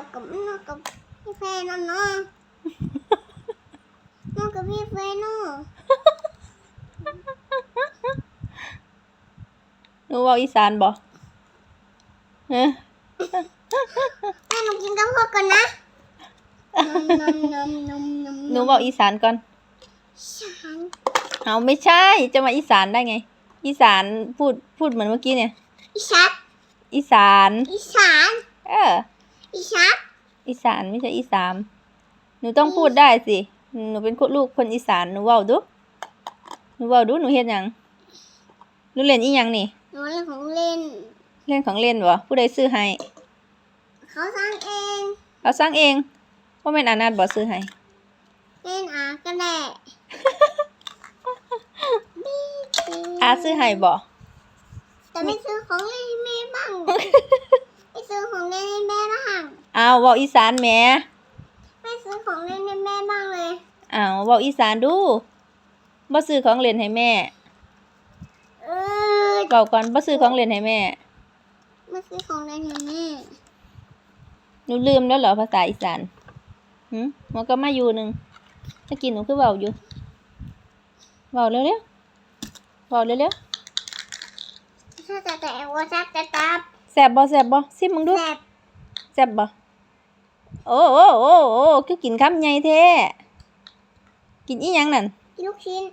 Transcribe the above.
ยวกับนอกกับพี่เฟนนเนาะนอกกับพี่เฟนเนาะหนูเว้าอีสานบ่เอ้อแม่หนูกินกับพ่อก่อนนะนมนมนมนมหนูเว้าอีสานก่อนฉันเอาไม่ใช่ จะมาอีสานได้ไง อีสานพูดพูดเหมือนเมื่อกี้เนี่ย อีชัดอีสาน อีสาน เออ อีชัดอีสานไม่ใช่อีสามหนูต้องพูดได้สิ หนูเป็นคนลูกคนอีสาน หนูเว้าดู หนูเว้าดู หนูเฮ็ดหยังหนูเล่นอีหยังนี่ หนูเล่นของเล่น เล่นของเล่นบ่ผู้ใดซื้อให้ เขาสร้างเองเราสร้างเองว่าแม่นอานาถบ่ซื้อให้เล่นอาก็ได้อาซื้อให้บ่แต่ไม่ซื้อของเล่นให้แม่บ้าง ไม่ซื้อของเล่นให้แม่บ้างอ้าวเว้าอีสานแหมไม่ซื้อของเล่นให้แม่บ้างเลย อ้าวเว้าอีสานดูบ่ซื้อของเล่นให้แม่เออเว้าก่อนบ่ซื้อของเล่นให้แม่ไม่ซื้อของเล่นให้แม่หนูลืมแล้วเหรอภาษาอีสานหืมมันก็มาอยู่หนึ่งตะกี้หนูคือเว้าอยู่เว้าเร็วๆเว้าเร็วถ้าจะแต่ว่าจะจะตับๆแซ่บบ่แซ่บบ่ซิมมึงดูแบบแซ่บบ่ โอ้โอ้โอ้โอ้คือกินคำใหญ่แท้ กินอีหยังนั่น ลูกชิ้น